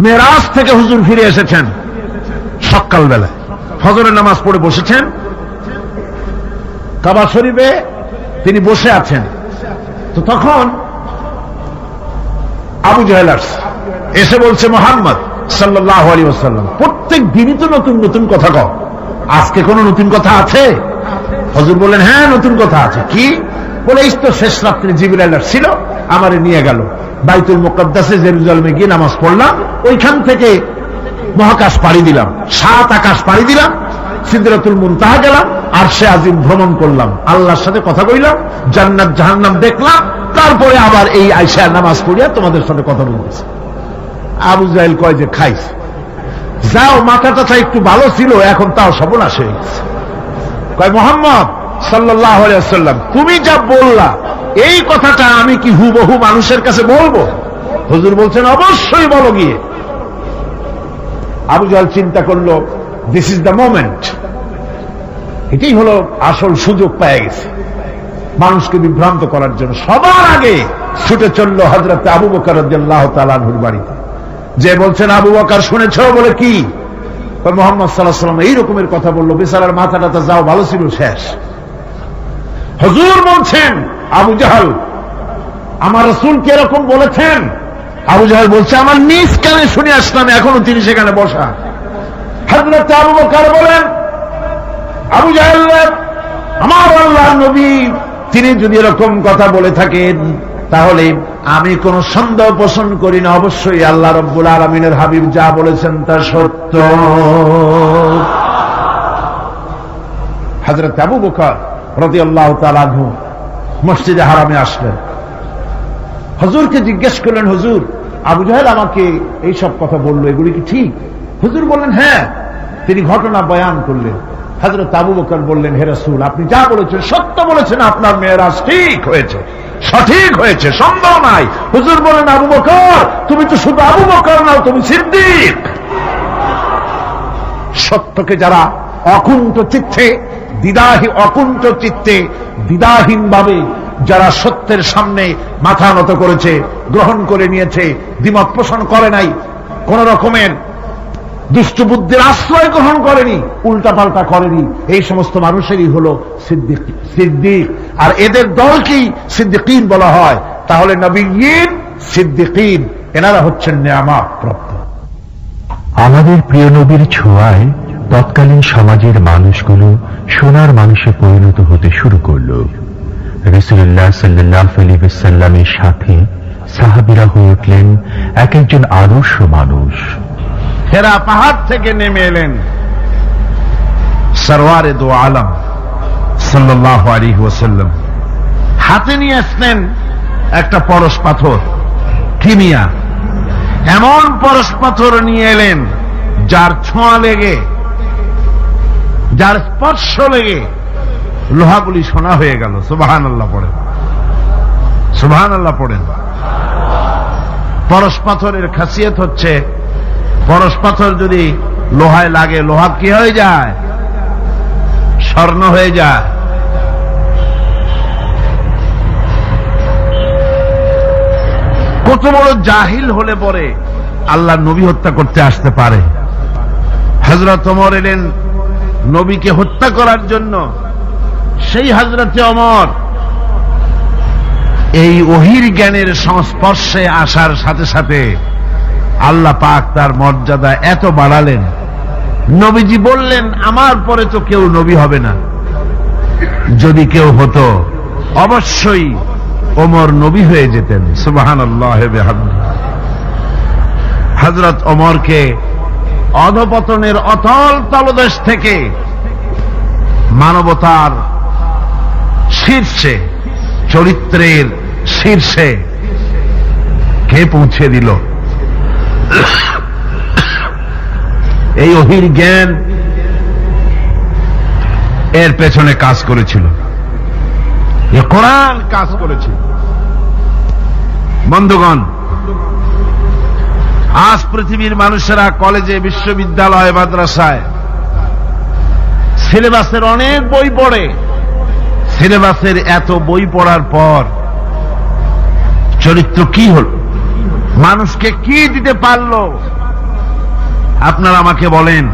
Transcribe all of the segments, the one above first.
মেরাজ থেকে হুজুর ফিরে এসেছেন সকালবেলায় ফজরের নামাজ পড়ে বসেছেন। কাবা শরীফে তিনি বসে আছেন। তো তখন আবু জাহেলার্স এসে বলছে, মোহাম্মদ সাল্লাহ আলী ওসাল্লাম প্রত্যেক দিনই তো নতুন নতুন কথা কও। আজকে কোনো নতুন কথা আছে? হজুর বললেন হ্যাঁ নতুন কথা আছে। কি? বলে, এই তো শেষ রাত্রে জিবির ছিল আমারে নিয়ে গেল। বাইতুল মোকাদ্দাসে জেরুজালমে গিয়ে নামাজ পড়লাম। ওইখান থেকে মহাকাশ পাড়ি দিলাম। সাত আকাশ পাড়ি দিলাম। সিদ্ধাতুল মুনতাহা গেলাম। আর সে আজিম ভ্রমণ করলাম। আল্লাহর সাথে কথা কইলাম। জান্নাত জাহান্নাম দেখলাম। তারপরে আবার এই আইসা নামাজ পড়িয়া তোমাদের সাথে কথা বলতেছে। আবু জাহেল কয় যে, খাইস। যাও, মাথাটা তা একটু ভালো ছিল, এখন তাও হয়ে গেছে। কয়, মোহাম্মদ সাল্লাহ সাল্লাম তুমি যা বললা এই কথাটা আমি কি হুবহু মানুষের কাছে বলব? হুজুর বলছেন, অবশ্যই বলো গিয়ে। আবু জাহাল চিন্তা করল দিস ইজ দ্য মোমেন্ট এটাই হলো আসল সুযোগ পেয়ে গেছে। মানুষকে বিভ্রান্ত করার জন্য। সবার আগে ছুটে চলল হজরত আবু বকর তালানহুর বাড়িতে। যে বলছেন, আবু বকর, শুনেছ? বলে, কি? মোহাম্মদ সাল্লাহ সাল্লাম এই রকমের কথা বলল, বেচারার মাথা টাথা যাও, ভালো ছিল, শেষ। হজুর বলছেন, আবু জাহাল, আমার রসুল কে এরকম বলেছেন? আবু জাহাল বলছে, আমার নিজ কানে শুনে আসলাম, এখনও তিনি সেখানে বসা। হজরত আবু বকর বলেন, আবু জাহাল আমার আল্লাহ নবী, তিনি যদি এরকম কথা বলে থাকেন, তাহলে আমি কোন সন্দেহ পোষণ করি না। অবশ্যই আল্লাহ রব্বুল আলমিনের হাবিব যা বলেছেন তা সত্য। হজরত আবু বকর রদি আল্লাহ তালাহু মসজিদে হারামে আসলেন। হজুরকে জিজ্ঞেস করলেন, হুজুর, আবু জাহেল আমাকে এই সব কথা বলল, এগুলি কি ঠিক? হুজুর বললেন হ্যাঁ। তিনি ঘটনা বয়ান করলেন। হজরত আবু বকর বললেন, হে রসুল, আপনি যা বলেছেন, সত্য বলেছেন, আপনার মেয়েরাজ ঠিক হয়েছে, সঠিক হয়েছে সন্দেহ নাই। হুজুর বলেন আবু বকর, তুমি তো শুধু আবু বকর নাও, তুমি সিদ্দিক। সত্যকে যারা অকুণ্ঠ চিত্তে দ্বিধাহী অকুণ্ঠ চিত্তে দ্বিধাহীন ভাবে যারা সত্যের সামনে মাথা নত করেছে, গ্রহণ করে নিয়েছে, দ্বিমত পোষণ করে নাই, কোন রকমের দুষ্ট বুদ্ধির আশ্রয় গ্রহণ করেনি, উল্টাপাল্টা করেনি, এই সমস্ত মানুষেরই হল সিদ্দিক সিদ্দিক। আর এদের দলকেই সিদ্দিকিন বলা হয়। তাহলে নবীন সিদ্দিকিন, এনারা হচ্ছেন নেয়ামা প্রাপ্ত আমাদের প্রিয় নবীর ছোঁয়ায় তৎকালীন সমাজের মানুষগুলো সোনার মানুষে পরিণত হতে শুরু করল। রসুল্লাহ সাল্লাহ আলিবাসাল্লামের সাথে সাহাবিরা হয়ে উঠলেন এক একজন আদর্শ মানুষ। হেরা পাহাড় থেকে নেমে এলেন। সরওয়ারে দো আলম সাল্লাহ আলী ওসাল্লাম হাতে নিয়ে আসলেন একটা পরশ পাথর কিমিয়া এমন পরশ পাথর নিয়ে এলেন যার ছোঁয়া লেগে যার স্পর্শ লেগে লোহাগুলি সোনা হয়ে গেল। সুবাহান আল্লাহ পড়েন। সুবাহান আল্লাহ পড়েন। পরশ পাথরের খাসিয়ত হচ্ছে, পরশ পাথর যদি লোহায় লাগে, লোহা কি হয়ে যায়? স্বর্ণ হয়ে যায়। কত বড় জাহিল হলে পরে আল্লাহ নবী হত্যা করতে আসতে পারে। হজরত অমর এলেন নবীকে হত্যা করার জন্য, সেই হজরতে অমর এই অহির জ্ঞানের সংস্পর্শে আসার সাথে সাথে আল্লাহ পাক তার মর্যাদা এত বাড়ালেন। নবীজি বললেন, আমার পরে তো কেউ নবী হবে না। যদি কেউ হতো, অবশ্যই ওমর নবী হয়ে যেতেন। সুবাহান হজরত ওমরকে অধপতনের অতল তলদেশ থেকে মানবতার শীর্ষে, চরিত্রের শীর্ষে কে পৌঁছে দিল? এই অহির জ্ঞান এর পেছনে কাজ করেছিল। কোরআন কাজ করেছিল। বন্ধুগণ আজ পৃথিবীর মানুষেরা কলেজে, বিশ্ববিদ্যালয়, মাদ্রাসায় সিলেবাসের অনেক বই পড়ে। সিলেবাসের এত বই পড়ার পর চরিত্র কি হল? মানুষকে কি দিতে পারল? আপনারা আমাকে বলেন,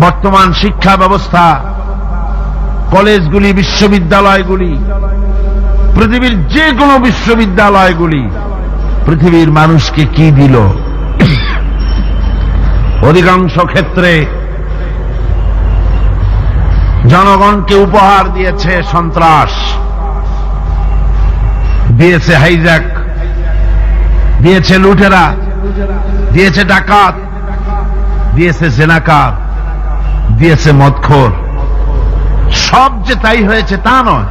বর্তমান শিক্ষা ব্যবস্থা, কলেজগুলি, বিশ্ববিদ্যালয়গুলি, পৃথিবীর যে কোনো বিশ্ববিদ্যালয়গুলি, পৃথিবীর মানুষকে কি দিল? অধিকাংশ ক্ষেত্রে জনগণকে উপহার দিয়েছে সন্ত্রাস, দিয়েছে হাইজ্যাক, দিয়েছে লুটেরা, দিয়েছে ডাকাত, দিয়েছে জেনাকার, দিয়েছে মদখোর। সব যে তাই হয়েছে তা নয়,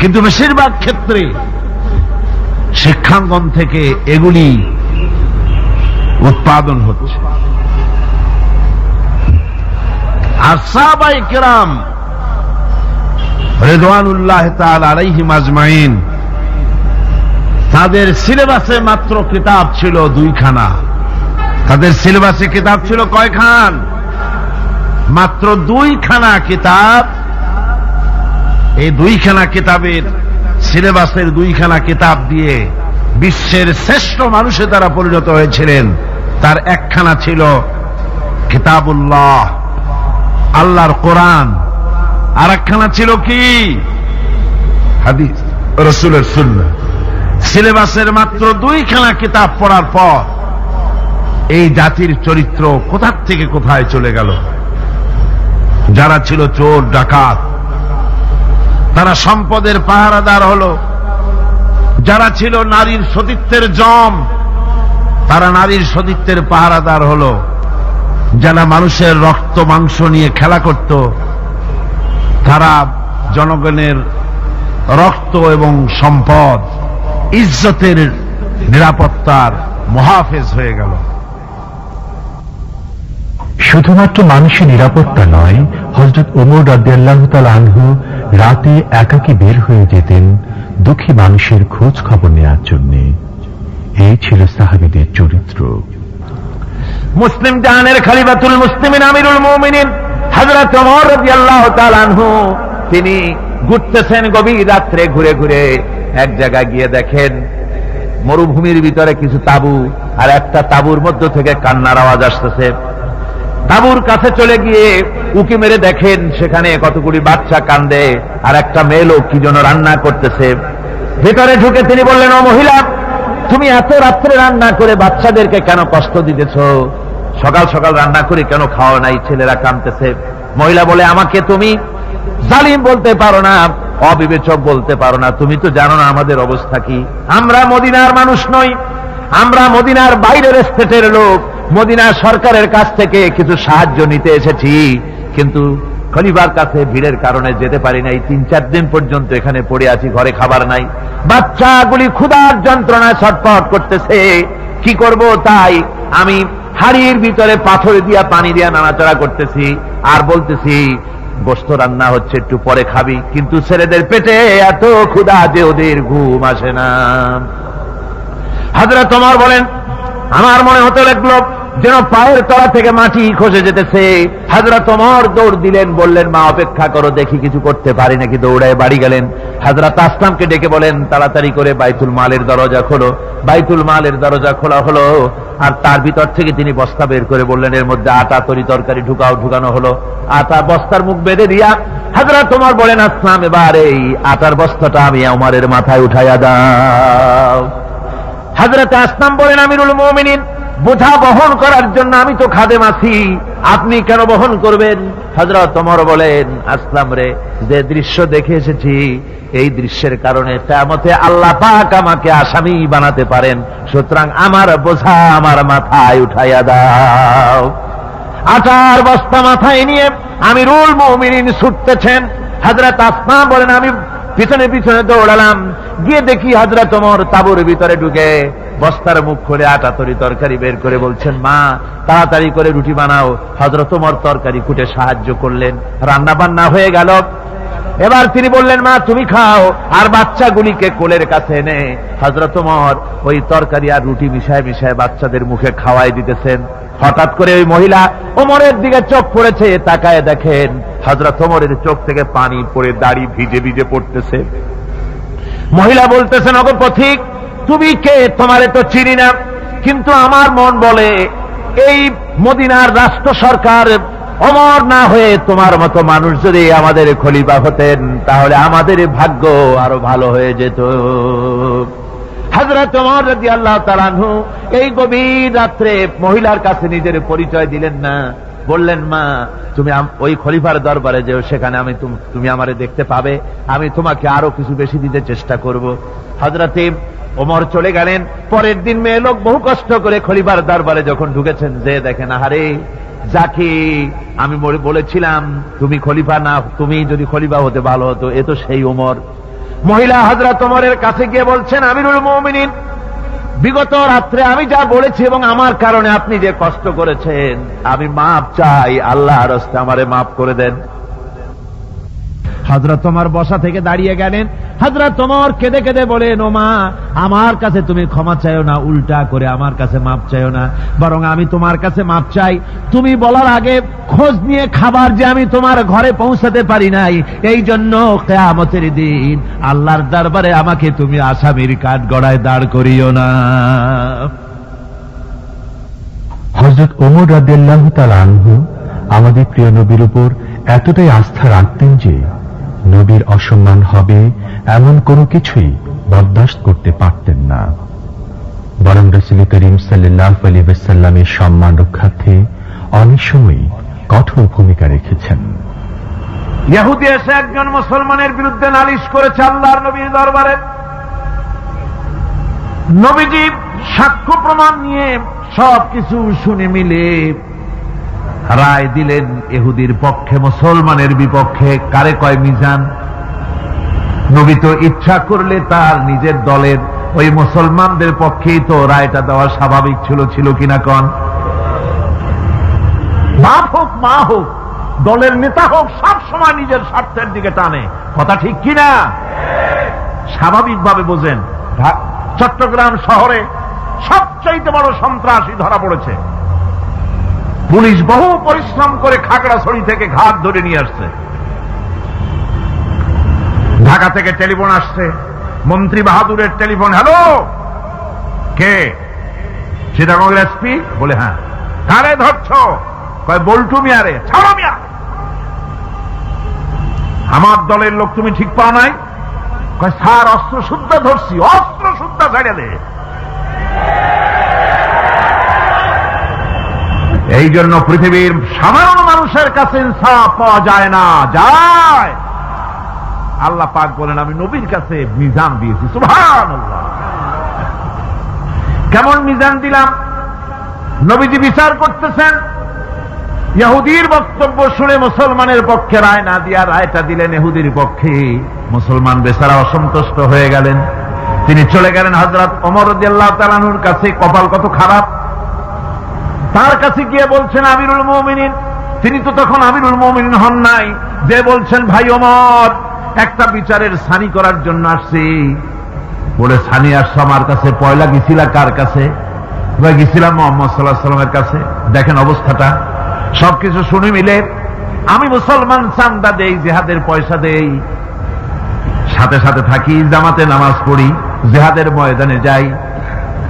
কিন্তু বেশিরভাগ ক্ষেত্রে শিক্ষাঙ্গন থেকে এগুলি উৎপাদন হচ্ছে। আর সাহাবাই রেদওয়ানুল্লাহ আলাইহিম আজমাইন। তাদের সিলেবাসে মাত্র কিতাব ছিল দুইখানা। তাদের সিলেবাসে কিতাব ছিল কয়খান? মাত্র দুইখানা কিতাব। এই দুইখানা কিতাবের সিলেবাসের দুইখানা কিতাব দিয়ে বিশ্বের শ্রেষ্ঠ মানুষে তারা পরিণত হয়েছিলেন। তার একখানা ছিল কিতাবুল্লাহ। আল্লাহর কোরআন। আর একখানা ছিল কি? হাদিস, রসুলের সুন্নাহ। সিলেবাসের মাত্র দুইখানা কিতাব পড়ার পর এই জাতির চরিত্র কোথার থেকে কোথায় চলে গেল? যারা ছিল চোর, ডাকাত, তারা সম্পদের পাহারাদার হল। যারা ছিল নারীর সতীত্বের জম, তারা নারীর সতীত্বের পাহারাদার হল। যারা মানুষের রক্ত, মাংস নিয়ে খেলা করত, তারা জনগণের রক্ত এবং সম্পদ, ইজ্জতের নিরাপত্তার মহাফেজ হয়ে গেল। শুধুমাত্র মানুষের নিরাপত্তা নয় হজরত ওমর রাদিয়াল্লাহ আনহু রাতে একাকী বের হয়ে যেতেন দুঃখী মানুষের খোঁজ খবর নেওয়ার জন্য। এই ছিল সাহাবিদের চরিত্র। মুসলিম জাহানের খালিফাতুল মুসলিমিন, আমিরুল মুমিনিন রাদিয়াল্লাহু তাআলা আনহু, তিনি ঘুরতেছেন গভীর রাত্রে ঘুরে ঘুরে এক জায়গায় গিয়ে দেখেন মরুভূমির ভিতরে কিছু তাবু আর একটা তাবুর মধ্য থেকে কান্নার আওয়াজ আসতেছে। তাবুর কাছে চলে গিয়ে উকি মেরে দেখেন সেখানে কতগুলি বাচ্চা কান্দে আর একটা মেয়ে লোক কি যেন রান্না করতেছে। ভেতরে ঢুকে তিনি বললেন, ও মহিলা, তুমি এত রাত্রে রান্না করে বাচ্চাদেরকে কেন কষ্ট দিতেছ? সকাল সকাল রান্না করে, কেন খাওয়া নাই? ছেলেরা কাঁদতেছে। মহিলা বলে, আমাকে তুমি জালিম বলতে পারো না, অবিবেচক বলতে পারো না। তুমি তো জানো না আমাদের অবস্থা কি। আমরা মদিনার মানুষ নই। আমরা মদিনার বাইরের স্টেটের লোক। মদিনা সরকারের কাছ থেকে কিছু সাহায্য নিতে এসেছি। কিন্তু খলিফার কাছে ভিড়ের কারণে যেতে পারি নাই। তিন চার দিন পর্যন্ত এখানে পড়ে আছি, ঘরে খাবার নাই। বাচ্চাগুলি ক্ষুধার যন্ত্রণায় ছটফট করতেছে। কি করব তাই আমি হাড়ির ভিতরে পাথর দিয়া পানি দিয়া নাড়াচাড়া করতেছি, আর বলতেছি গোস্ত রান্না হচ্ছে, একটু পরে খাবি। কিন্তু ছেলেদের পেটে এত ক্ষুধা যে ওদের ঘুম আসে না। হাজরা তোমার বলেন, আমার মনে হতে লাগল যেন পায়ের তলা থেকে মাটি খসে যেতেছে। হাজরা তোমার দৌড় দিলেন, বললেন, মা, অপেক্ষা করো, দেখি কিছু করতে পারি নাকি। দৌড়ায় বাড়ি গেলেন। হাজরাত আসলামকে ডেকে বলেন, তাড়াতাড়ি করে বাইতুল মালের দরজা খোলো। বাইতুল মালের দরজা খোলা হলো, আর তার ভিতর থেকে তিনি বস্তা বের করে বললেন, এর মধ্যে আটা, তরি তরকারি ঢুকাও, ঢুকানো হলো। আটা বস্তার মুখ বেঁধে দিয়া হাজরা তোমার বলেন, আসলাম, এবার এই আটার বস্তাটা আমি আমারের মাথায় উঠাইয়া দাও। হাজরতে আসলাম বলেন, আমিরুল মোমিনিন বোঝা বহন করার জন্য আমি তো খাদেম আছি। আপনি কেন বহন করবেন? হজরত তোমার বলেন, আসলাম রে, যে দৃশ্য দেখে এসেছি, এই দৃশ্যের কারণে তেমতে আল্লাহ পাক আমাকে আসামি বানাতে পারেন। সুতরাং আমার বোঝা আমার মাথায় উঠাইয়া দাও। আটার বস্তা মাথায় নিয়ে আমি রুল মমিনিন ছুটতেছেন। হাজরত আসমা বলেন, আমি পিছনে পিছনে দৌড়ালাম। গিয়ে দেখি হাজরা তোমার তাবুর ভিতরে ঢুকে বস্তার মুখ খুলে আটা তরি তরকারি বের করে বলছেন, মা, তাড়াতাড়ি করে রুটি বানাও। হজরত তোমার তরকারি কুটে সাহায্য করলেন। রান্না বান্না হয়ে গেল। এবার তিনি বললেন, মা, তুমি খাও, আর বাচ্চাগুলিকে কোলের কাছে এনে। হজরত তোমার ওই তরকারি আর রুটি মিশায় মিশায় বাচ্চাদের মুখে খাওয়াই দিতেছেন। হঠাৎ করে ওই মহিলা ওমরের দিকে চোখ পড়েছে তাকায় দেখেন হজরত ওমরের চোখ থেকে পানি পড়ে দাড়ি ভিজে ভিজে পড়তেছে। মহিলা বলতেছেন অগো পথিক তুমি কে? তোমারে তো চিনি না। কিন্তু আমার মন বলে, এই মদিনার রাষ্ট্র সরকার অমর না হয়ে তোমার মতো মানুষ যদি আমাদের খলিফা হতেন, তাহলে আমাদের ভাগ্য আরও ভালো হয়ে যেত। হাজরত ওমর রাজি আল্লাহ তালানহু এই গভীর রাত্রে মহিলার কাছে নিজের পরিচয় দিলেন না। বললেন, মা, তুমি ওই খলিফার দরবারে যেও, সেখানে আমি তুমি আমারে দেখতে পাবে। আমি তোমাকে আরও কিছু বেশি দিতে চেষ্টা করব। হজরতে ওমর চলে গেলেন। পরের দিন মেয়ে লোক বহু কষ্ট করে খলিফার দরবারে যখন ঢুকেছেন, যে দেখেন, আহারে, যাকে আমি বলেছিলাম, তুমি খলিফা না, তুমি যদি খলিফা হতে ভালো হতো, এ তো সেই ওমর। মহিলা হজরত ওমরের কাছে গিয়ে বলছেন, আমিরুল মমিনিন বিগত রাত্রে আমি যা বলেছি এবং আমার কারণে আপনি যে কষ্ট করেছেন, আমি মাপ চাই আল্লাহ রস্তে আমারে মাফ করে দেন। হজরত তোমার বসা থেকে দাঁড়িয়ে গেলেন। হজরত তোমার কেঁদে কেঁদে বলেন ও মা আমার কাছে তুমি ক্ষমা চাইও না, উল্টা করে আমার কাছে মাপ চাইও না। বরং আমি তোমার কাছে মাপ চাই। তুমি বলার আগে খোঁজ নিয়ে খাবার যে আমি তোমার ঘরে পৌঁছাতে পারি নাই, এই জন্য কেয়ামতের দিন আল্লাহর দরবারে আমাকে তুমি আসামির কাঠ গড়ায় দাঁড় করিও না। হজরত ওমর রাদিয়াল্লাহ আমাদের প্রিয় নবীর উপর এতটাই আস্থা রাখতেন যে নবীর অসম্মান হবে এমন কোনো কিছুই বরদাস্ত করতে পারতেন না। বরং রসুল করিম সাল্লাহ আলী সাল্লামের সম্মান রক্ষার্থে অনেক সময় কঠোর ভূমিকা রেখেছেন। ইহুদি এসে একজন মুসলমানের বিরুদ্ধে নালিশ করেছে আল্লাহর নবীর দরবারে। নবীজি সাক্ষ্য প্রমাণ নিয়ে সবকিছু শুনে মিলে রায় দিলেন এহুদির পক্ষে, মুসলমানের বিপক্ষে, কারে কয় মিজান? নবী তো ইচ্ছা করলে তার নিজের দলের ওই মুসলমানদের পক্ষেই তো রায়টা দেওয়া স্বাভাবিক ছিল ছিল কিনা কন? বাপ হোক, মা হোক, দলের নেতা হোক, সব সময় নিজের স্বার্থের দিকে টানে। কথা ঠিক কিনা? স্বাভাবিকভাবে বোঝেন চট্টগ্রাম শহরে সবচাইতে বড় সন্ত্রাসী ধরা পড়েছে। পুলিশ বহু পরিশ্রম করে খাগড়াছড়ি থেকে ঘাট ধরে নিয়ে আসছে। ঢাকা থেকে টেলিফোন আসছে। মন্ত্রী বাহাদুরের টেলিফোন, হ্যালো? কে? সীতাকুণ্ডের এসপি? বলে হ্যাঁ। কারে ধরছ? কয়, বল্টু মিয়ারে। ছাড়ো মিয়া! আমার দলের লোক তুমি ঠিক পাও নাই? কয়, স্যার অস্ত্র শুদ্ধ ধরছি অস্ত্র শুদ্ধ ছেড়ে দে। এই জন্য পৃথিবীর সাধারণ মানুষের কাছে ইনসাফ পাওয়া যায় না। যায়। আল্লাহ পাক বলেন, আমি নবীর কাছে মিজান দিয়েছি। সুভান কেমন মিজান দিলাম? নবীজি বিচার করতেছেন। ইহুদির বক্তব্য শুনে মুসলমানের পক্ষে রায় না দিয়া রায়টা দিলেন এহুদির পক্ষে। মুসলমান বেচারা অসন্তুষ্ট হয়ে গেলেন। তিনি চলে গেলেন হজরত অমর কাছে। কপাল কত খারাপ। তার কাছে গিয়ে বলছেন, আমিরুল মমিনিন। তিনি তো তখন আমিরুল মমিনিন হন নাই। যে বলছেন, ভাই অমর একটা বিচারের সানি করার জন্য আসছি। বলে, সানি, আসছো আমার কাছে? পয়লা গেছিলা কার কাছে? গেছিলাম মোহাম্মদ সাল্লাহ সাল্লামের কাছে। দেখেন অবস্থাটা। সবকিছু শুনে মিলে, আমি মুসলমান, চান্দা দেই, জেহাদের পয়সা দেই। সাথে সাথে থাকি, জামাতে নামাজ পড়ি, জেহাদের ময়দানে যাই।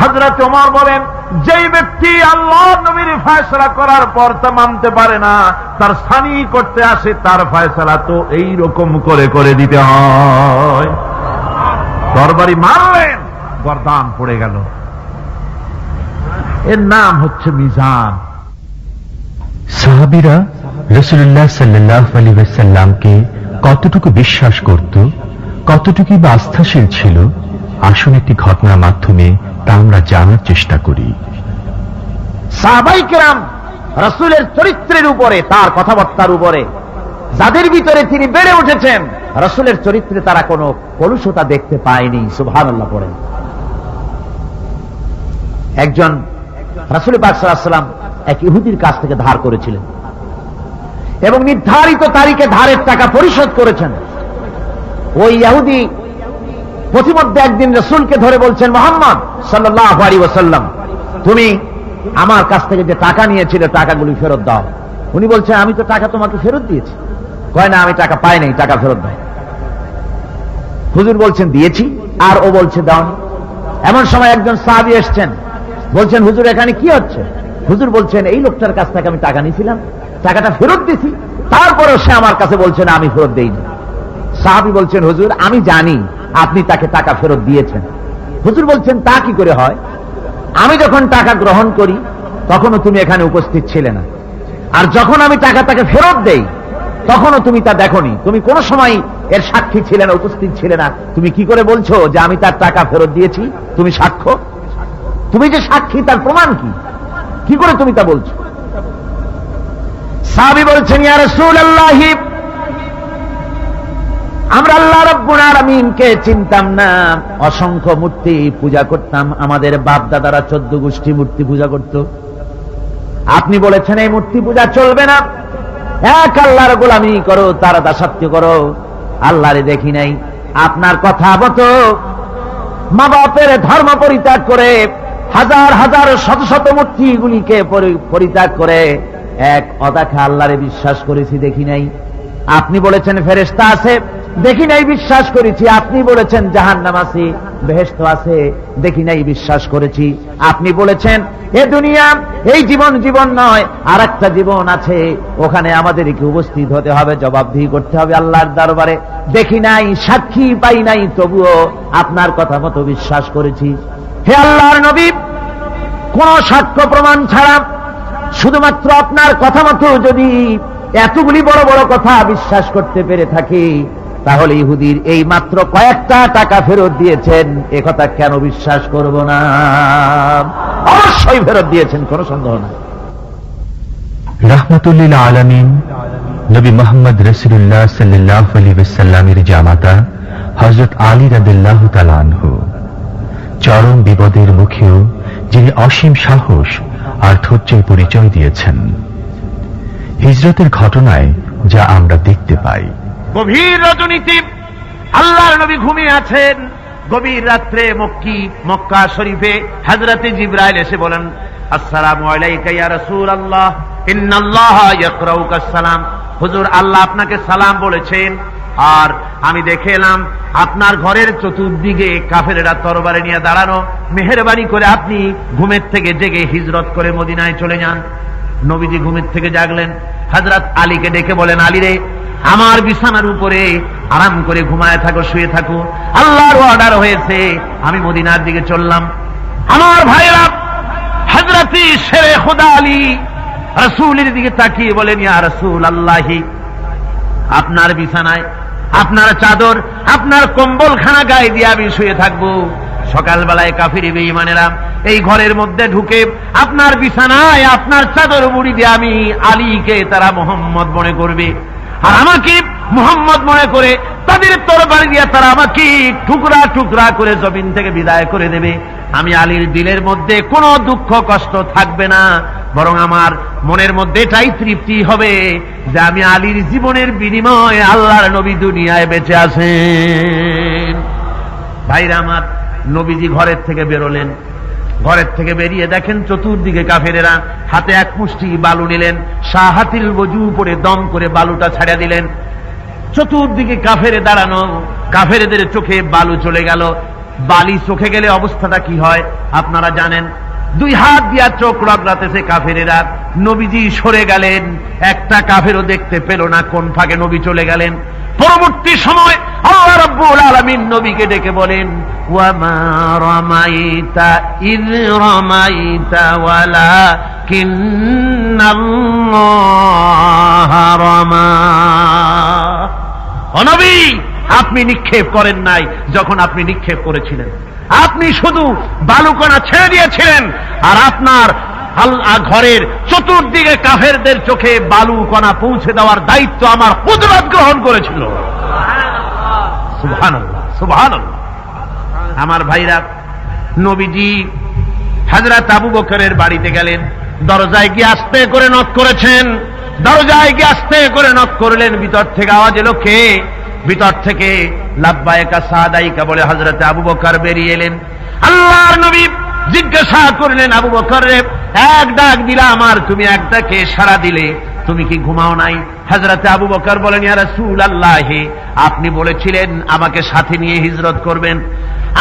হজরত ওমর বলেন, যেই ব্যক্তি আল্লাহ নবীর ফয়সলা করার পর তা মানতে পারে না, তার সানি করতে আসে, তার ফয়সলা তো এই রকম করে করে দিতে হয়। তরবারি মারলেন, গরদান পড়ে গেল। এর নাম হচ্ছে মিজান। সাহাবিরা রসুল্লাহ সাল্লাহ আলী সাল্লামকে কতটুকু বিশ্বাস করত কতটুকু বা আস্থাশীল ছিল আসুন একটি ঘটনার মাধ্যমে তা আমরা জানার চেষ্টা করি। সাহাবাই কেরাম রসুলের চরিত্রের উপরে, তার কথাবার্তার উপরে, যাদের ভিতরে তিনি বেড়ে উঠেছেন, রসুলের চরিত্রে তারা কোনো কলুষতা দেখতে পায়নি সুভান আল্লাহ পড়েন। একজন রাসুল পাকসাল্লাম এক ইহুদির কাছ থেকে ধার করেছিলেন এবং নির্ধারিত তারিখে ধারের টাকা পরিশোধ করেছেন। ওই ইহুদি প্রতিমধ্যে একদিন রসুলকে ধরে বলছেন, মোহাম্মদ সাল্লাহ আলী ওসাল্লাম তুমি আমার কাছ থেকে যে টাকা নিয়েছিলে, টাকাগুলি ফেরত দাও। উনি বলছেন, আমি তো টাকা তোমাকে ফেরত দিয়েছি। কয়, না, আমি টাকা পাই নাই, টাকা ফেরত দাও। হুজুর বলছেন, দিয়েছি। আর ও বলছে দাও এমন সময় একজন সাহাবি এসছেন, বলছেন, হুজুর, এখানে কি হচ্ছে? হুজুর বলছেন, এই লোকটার কাছ থেকে আমি টাকা নিয়েছিলাম, টাকাটা ফেরত দিছি তারপরেও সে আমার কাছে বলছে, না, আমি ফেরত দেইনি সাহাবি বলছেন, হুজুর, আমি জানি আপনি তাকে টাকা ফেরত দিয়েছেন। হুজুর বলছেন, তা কি করে হয়? আমি যখন টাকা গ্রহণ করি, তখনও তুমি এখানে উপস্থিত ছিলে না। আর যখন আমি টাকা তাকে ফেরত দেই, তখনও তুমি তা দেখনি। তুমি কোন সময় এর সাক্ষী ছিলে না, উপস্থিত ছিলে না। তুমি কি করে বলছো যে আমি তার টাকা ফেরত দিয়েছি? তুমি সাক্ষ্য? তুমি যে সাক্ষী, তার প্রমাণ কি? কি করে তুমি তা বলছো? সাহাবি বলছেন, ইয়া রাসূলুল্লাহি আমরা আল্লাহ রব্বুল আলামিনকে চিনতাম না। অসংখ্য মূর্তি পূজা করতাম। আমাদের বাপ দাদারা চোদ্দ গোষ্ঠী মূর্তি পূজা করত। আপনি বলেছেন, এই মূর্তি পূজা চলবে না। এক আল্লাহর গোলামি করো, তার দাসাত্য করো। আল্লাহরে দেখি নাই। আপনার কথা মতো মা বাপের ধর্ম পরিত্যাগ করে, হাজার হাজার শত শত মূর্তিগুলিকে পরি- পরিত্যাগ করে এক অদাখা আল্লাহরে বিশ্বাস করেছি দেখি নাই। আপনি বলেছেন ফেরেস্তা আছে। দেখি নাই বিশ্বাস করেছি। আপনি বলেছেন জাহান নাম আছে বেহেস্ত আছে দেখি নাই বিশ্বাস করেছি। আপনি বলেছেন, এ দুনিয়া, এই জীবন জীবন নয় আর একটা জীবন আছে, ওখানে আমাদেরকে উপস্থিত হতে হবে, জবাবদিহি করতে হবে আল্লাহর দরবারে। দেখি নাই, সাক্ষী পাই নাই, তবুও আপনার কথা মতো বিশ্বাস করেছি। হে আল্লাহর নবী, কোন সাক্ষ্য প্রমাণ ছাড়া শুধুমাত্র আপনার কথা মতো যদি এতগুলি বড় বড় কথা বিশ্বাস করতে পেরে থাকি তাহলে ইহুদির এই মাত্র কয়েকটা টাকা ফেরত দিয়েছেন। এ কথা কেন বিশ্বাস করব না? অবশ্যই ফেরত দিয়েছেন, কোনো সন্দেহ না রাহমাতুল্লিল আলামিন, নবী মোহাম্মদ রসুল্লাহ সাল্লাহ আলী সাল্লামের জামাতা হজরত আলী রাদিল্লাহ তালানহ চরম বিপদের মুখেও যিনি অসীম সাহস আর ধৈর্যের পরিচয় দিয়েছেন। হিজরতের ঘটনায় যা আমরা দেখতে পাই গভীর রজনীতি। আল্লাহর নবী ঘুমিয়ে আছেন। গভীর রাত্রে মক্কি, মক্কা শরীফে হযরতে জিব্রাইল এসে বলেন, আসসালামু আলাইকা ইয়া রাসূলুল্লাহ, ইন্নাল্লাহা ইয়াকরাউকা সালাম। হুজুর, আল্লাহ আপনাকে সালাম বলেছেন। আর আমি দেখে এলাম, আপনার ঘরের চতুর্দিকে কাফেরেরা তরবারে নিয়ে দাঁড়ানো। মেহেরবানি করে আপনি ঘুমের থেকে জেগে হিজরত করে মদিনায় চলে যান। নবীজি ঘুমের থেকে জাগলেন। হজরত আলীকে ডেকে বলেন, আলী রে আমার বিছানার উপরে আরাম করে ঘুমায় থাকো, শুয়ে থাকো। আল্লাহর অর্ডার হয়েছে, আমি মদিনার দিকে চললাম। আমার ভাইরা হজরতি শেরে খোদা আলী রসুলের দিকে তাকিয়ে বলেন, ইয়া রসুল আল্লাহি আপনার বিছানায়, আপনার চাদর, আপনার কম্বল খানা গায়ে দিয়ে আমি শুয়ে থাকব। সকালবেলায় কাফিরি বেঈমানেরা এই ঘরের মধ্যে ঢুকে আপনার বিছানায়, আপনার চাদর মুড়ি দিয়ে আমি আলীকে তারা মোহাম্মদ মনে করবে। আর আমাকে মোহাম্মদ মনে করে তাদের তরবারি দিয়ে তারা আমাকে টুকরা টুকরা করে জমিন থেকে বিদায় করে দেবে। আমি আলীর দিলের মধ্যে কোনো দুঃখ কষ্ট থাকবে না, বরং আমার মনের মধ্যে এটাই তৃপ্তি হবে যে আমি আলীর জীবনের বিনিময়ে আল্লাহর নবী দুনিয়ায় বেঁচে আছেন। ভাইরা আমার নবীজি ঘরের থেকে বেরোলেন। ঘরের থেকে বেরিয়ে দেখেন চতুর্দিকে কাফেরেরা। হাতে এক মুষ্টি বালু নিলেন শাহাতিল বজু পরে দম করে বালুটা ছাড়া দিলেন। চতুর্দিকে কাফেরে দাঁড়ানো, কাফেরেদের চোখে বালু চলে গেল। বালি চোখে গেলে অবস্থাটা কি হয় আপনারা জানেন। দুই হাত দিয়া চোখ রগড়াতেছে কাফেরেরা। নবীজি সরে গেলেন, একটা কাফেরও দেখতে পেল না, কোন ফাঁকে নবী চলে গেলেন। পরবর্তী সময় আল্লাহ রাব্বুল আলামিন নবীকে ডেকে বলেন রামাইতা ইয রামাইতা ওয়ালাকিন্নাল্লাহা রামা। অনবী আপনি নিক্ষেপ করেন নাই যখন আপনি নিক্ষেপ করেছিলেন। আপনি শুধু বালুকণা ছেড়ে দিয়েছিলেন আর আপনার ঘরের চতুর্দিকে কাফেরদের চোখে বালু কণা পৌঁছে দেওয়ার দায়িত্ব আমার কুদরত গ্রহণ করেছিল। আমার ভাইরা, নবীজি হাজরাত আবু বকরের বাড়িতে গেলেন, দরজায় গিয়ে আস্তে করে নক করেছেন, দরজায় গিয়ে আস্তে করে নক করলেন, ভিতর থেকে আওয়াজ এলো কে? ভিতর থেকে লাব্বায়কা, সাদাইকা বলে হজরতে আবু বকর বেরিয়ে এলেন। আল্লাহর নবী জিজ্ঞাসা করলেন আবু বকর রে এক ডাক দিলা আমার, তুমি এক ডাকে সারা দিলে। তুমি কি ঘুমাও নাই? হাজরাতে আবু বকর বলেন আপনি বলেছিলেন আমাকে সাথে নিয়ে হিজরত করবেন।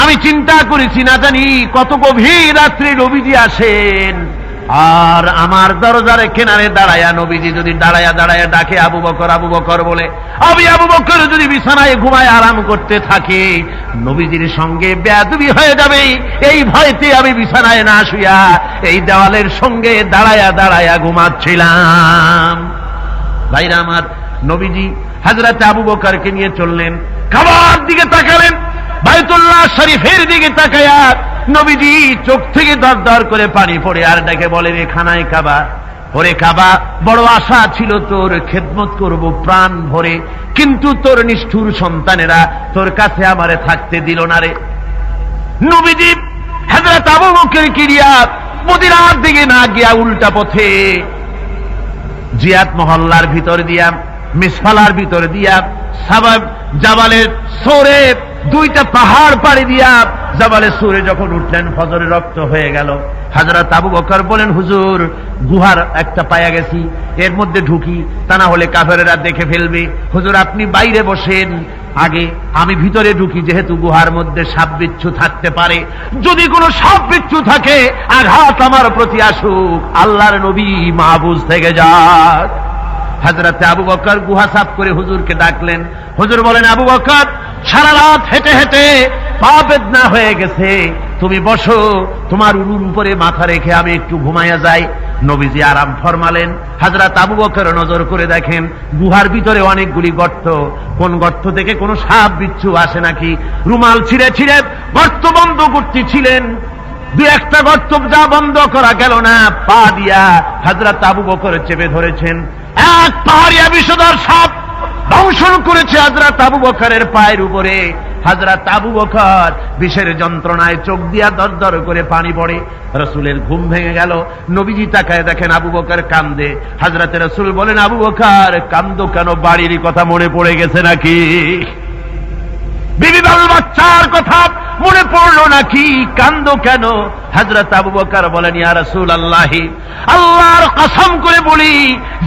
আমি চিন্তা করেছি, না জানি কত গভীর রাত্রি রবিজি আসেন। আর আমার দরজারে কেনারে দাঁড়ায়া নবীজি যদি দাঁড়ায়া দাঁড়ায়া ডাকে আবু বকর আবু বকর বলে, আমি আবু বকর যদি বিছানায় ঘুমায় আরাম করতে থাকে, নবীজির সঙ্গে বেয়াদবি হয়ে যাবে। এই ভয়তে আমি বিছানায় না শুয়া এই দেওয়ালের সঙ্গে দাঁড়ায়া দাঁড়ায়া ঘুমাচ্ছিলাম। ভাইরা আমার, নবীজি হাজরাতে আবু বকরকে নিয়ে চললেন খাবার দিকে তাকালেন, বাইতুল্লাহ শরীফের দিকে তাকায়া নবীজি চোখ থেকে দর দর করে পানি পড়ে আর ডেকে বলে, রে খানায় কাবা, ওরে কাবা, বড় আশা ছিল তোর খেদমত করব প্রাণ ভরে, কিন্তু তোর নিষ্ঠুর সন্তানেরা তোর কাছে আমারে থাকতে দিল না রে। নবীজি হাজরত আবু বকর কিরিয়া মদিনার দিকে না গিয়া উল্টা পথে জিয়াত মহল্লার ভিতর দিয়া, মিসফালার ভিতর দিয়া, সাবাব জাবালের সোরে দুইটা পাহাড় পাড়ি দিয়া জাবালের সুরে যখন উঠলেন ফজরে রক্ত হয়ে গেল। হাজরত আবু বকর বলেন হুজুর, গুহার একটা পায়া গেছি, এর মধ্যে ঢুকি, তা না হলে কাফেরেরা দেখে ফেলবে। হুজুর, আপনি বাইরে বসেন। আগে আমি ভিতরে ঢুকি, যেহেতু গুহার মধ্যে সাপ বিচ্ছু থাকতে পারে। যদি কোনো সাপ বিচ্ছু থাকে, আঘাত আমার প্রতি আসুক, আল্লাহর নবী মাহবুজ থেকে যাক। হাজরাতে আবু বকর গুহা সাফ করে হুজুরকে ডাকলেন। হুজুর বলেন, আবু বকর সারা রাত হেঁটে হেঁটে পা বেদনা হয়ে গেছে। তুমি বসো, তোমার উলুর উপরে মাথা রেখে আমি একটু ঘুমাইয়া যাই। নবীজি আরাম ফরমালেন, হাজরাত আবু বকর নজর করে দেখেন, গুহার ভিতরে অনেকগুলি গর্ত। কোন গর্ত থেকে কোনো সাপ, বিচ্ছু আসে নাকি? রুমাল ছিঁড়ে ছিঁড়ে গর্ত বন্ধ করতেছিলেন। দু একটা গর্ত যা বন্ধ করা গেল না, পা দিয়া হাজরা তাবু বকর চেপে ধরেছেন। এক পাহাড়িয়া বিষধর সাপ দংশন করেছে হাজরা তাবু বখারের পায়ের উপরে। হাজরা তাবু বখার বিষের যন্ত্রণায় চোখ দিয়া দর দর করে পানি পড়ে। রসুলের ঘুম ভেঙে গেল। নবীজি তাকায় দেখেন আবু বকার কান্দে। হাজরাতে রসুল বলেন, আবু বখার কান্দো কেন? বাড়ির কথা মনে পড়ে গেছে নাকি? বিবি বাবু বাচ্চার কথা মনে পড়ল নাকি কান্দ কেন? হজরত আবু বকর বলেন, ইয়া রাসূল আল্লাহি আল্লাহর কসম করে বলি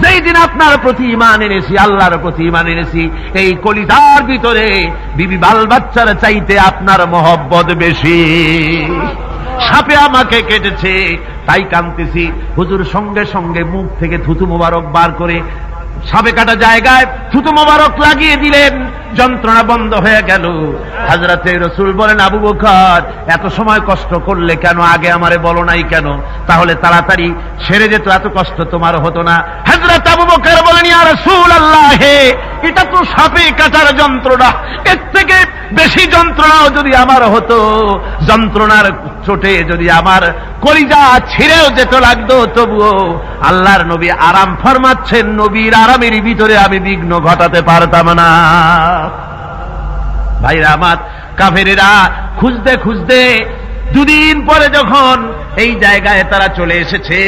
যেই দিন আপনার প্রতি ইমান এনেছি, আল্লাহর প্রতি ইমান এনেছি, এই কলিদার ভিতরে বিবি বাল বাচ্চার চাইতে আপনার মহব্বত বেশি। সাপে আমাকে কেটেছে, তাই কাঁদতেছি। হুজুর সঙ্গে সঙ্গে মুখ থেকে থুতু মোবারক বার করে সাবে কাটা জায়গায় থুতু মোবারক লাগিয়ে দিলেন। যন্ত্রণা বন্ধ হয়ে গেল। হাজরাতে রসুল বলেন, আবু বকর, এত সময় কষ্ট করলে কেন? আগে আমারে বলো নাই কেন? তাহলে তাড়াতাড়ি সেরে যেত, এত কষ্ট তোমার হতো না। হাজরত আবু বকর বলেন, ইয়া রসুল আল্লাহ এটা তো সাপে কাটার যন্ত্রণা। এর থেকে বেশি যন্ত্রণাও যদি আমার হতো, যন্ত্রণার চোটে যদি আমার কলিজা ছিঁড়েও যেতে লাগতো, তবুও আল্লাহর নবী আরাম ফরমাচ্ছেন, নবীর আরামের ভিতরে আমি বিঘ্ন ঘটাতে পারতাম না। ভাইরা আমার, কাফেরেরা খুঁজতে খুঁজতে দুদিন পরে যখন এই জায়গায় তারা চলে এসেছে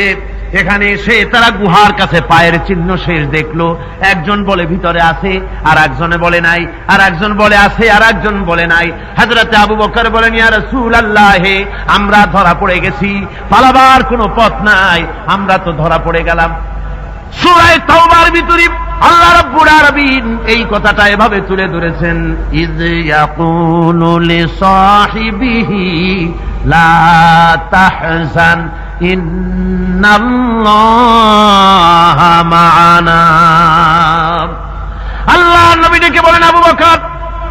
এখানে এসে তারা গুহার কাছে পায়ের চিহ্ন শেষ দেখল। একজন বলে, ভিতরে আছে। আর একজনে বলে, নাই। আর একজন বলে, আছে। আর একজন বলে, নাই। হাজরাতে আবু বকর বলেন, ইয়া আমরা ধরা পড়ে গেছি। পালাবার কোনো পথ নাই। আমরা তো ধরা পড়ে গেলাম। সুরায় তাওবার ভিতরে আল্লাহ আলামিন এই কথাটা এভাবে তুলে ধরেছেন ইজ ইয়াকুলু লিসাহিবিহি লা তাহজান। আল্লাহ নবী ডেকে বলেন, আবু বকর,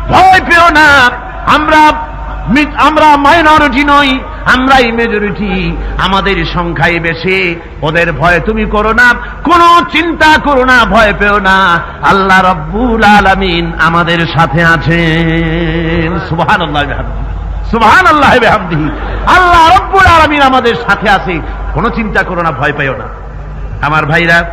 ভয় পেও না। আমরা আমরা মাইনরিটি নই, আমরাই মেজরিটি আমাদের সংখ্যায় বেশি। ওদের ভয় তুমি করো না। কোনো চিন্তা করো না, ভয় পেও না। আল্লাহ রব্বুল আলামিন আমাদের সাথে আছেন। সুবহান সুবহান আল্লাহ বেহামদিহি। আল্লাহ রব্বুল আলামিন আমাদের সাথে আছে। কোনো চিন্তা করো না, ভয় পাইও না। আমার ভাইরা,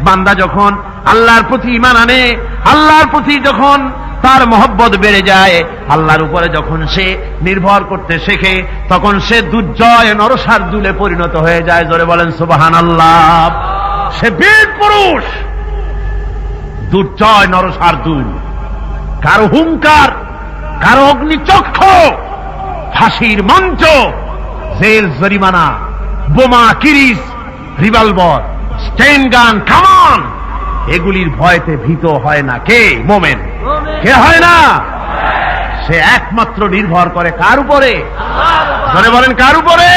বান্দা যখন আল্লাহর প্রতি ইমান আনে, আল্লাহর প্রতি যখন তার মহব্বত বেড়ে যায়, আল্লাহর উপরে যখন সে নির্ভর করতে শেখে, তখন সে দুর্জয় নরসার দুলে পরিণত হয়ে যায়। জোরে বলেন সুবাহান আল্লাহ সে বীর পুরুষ, দুর্জয় নরসার দূর কারও হুঙ্কার কারও অগ্নিচক্ষ ফাঁসির মঞ্চ। জেল, জরিমানা, বোমা কিরিস রিভলভার, স্টেন গান কামান এগুলির ভয়তে ভীত হয় না কে? মোমেন। কে হয় না? সে একমাত্র নির্ভর করে কার উপরে? বলেন, কার উপরে?